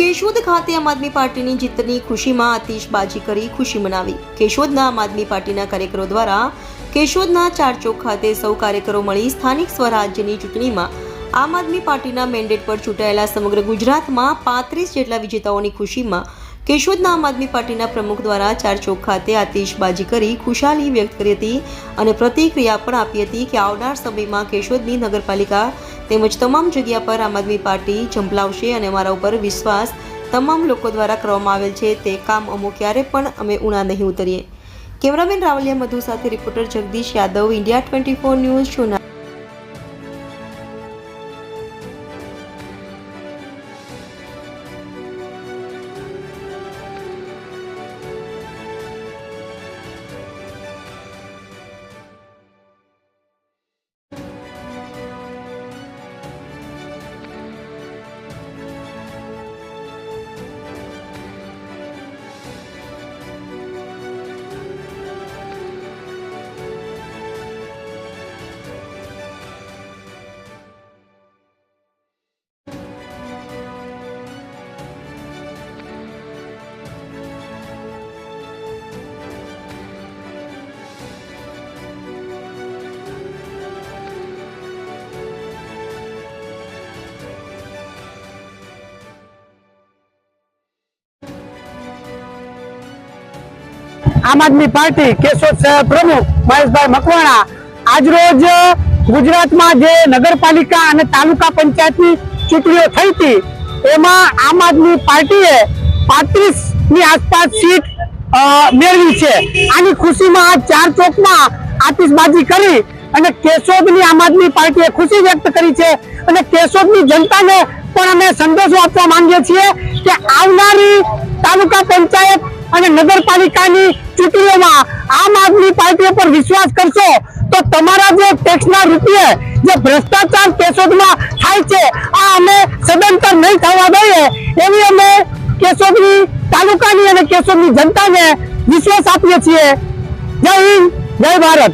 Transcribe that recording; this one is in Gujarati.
કેશોદ ખાતે આમ આદમી પાર્ટીની જીતની ખુશીમાં આતિશબાજી કરી ખુશી મનાવી. કેશોદના આમ આદમી પાર્ટીના કાર્યકરો દ્વારા કેશોદના ચાર ચોક ખાતે સૌ કાર્યકરો મળી સ્થાનિક સ્વરાજ્યની ચૂંટણીમાં આમ આદમી પાર્ટીના મેન્ડેટ પર ચૂંટાયેલા સમગ્ર ગુજરાતમાં પાંત્રીસ જેટલા વિજેતાઓની ખુશીમાં કેશોદના આમ આદમી પાર્ટીના પ્રમુખ દ્વારા ચાર ચોક ખાતે આતિશબાજી કરી ખુશાલી વ્યક્ત કરી હતી અને પ્રતિક્રિયા પણ આપી હતી કે આવનાર સમયમાં કેશોદની નગરપાલિકા તેમજ તમામ જગ્યા પર આમ આદમી પાર્ટી ઝંપલાવશે અને અમારા ઉપર વિશ્વાસ તમામ લોકો દ્વારા કરવામાં આવેલ છે તે કામ અમો ક્યારે પણ અમે ઉણા નહીં ઉતરીએ. કેમેરામેન રાવલિયા મધુ સાથે reporter Jagdish Yadav, India twenty four news જુના આમ આદમી પાર્ટી કેશોદ શહેર પ્રમુખ મહેશભાઈ મકવાણા આજરોજ ગુજરાતમાં જે નગરપાલિકા અને તાલુકા પંચાયતની ચૂંટણીઓ થઈ હતી, એમાં આમ આદમી પાર્ટીએ પાંત્રીસની આસપાસ સીટ મેળવી છે. આની ખુશીમાં આ ચાર ચોકમાં આતિશબાજી કરી અને કેશોદની આમ આદમી પાર્ટીએ ખુશી વ્યક્ત કરી છે અને કેશોદની જનતાને પણ અમે સંદેશો આપવા માંગીએ છીએ કે આવનારી તાલુકા પંચાયત અને નગરપાલિકાની ચૂંટણીઓમાં આમ આદમી પાર્ટી પર વિશ્વાસ કરશો તો તમારા જે ટેક્સના રૂપિયે જે ભ્રષ્ટાચાર કેશોદમાં થાય છે, આ અમે સદંતર નહીં થવા દઈએ, એવી અમે કેશોદની તાલુકાની અને કેશોદની જનતાને વિશ્વાસ આપીએ છીએ. જય હિન્દ, જય ભારત.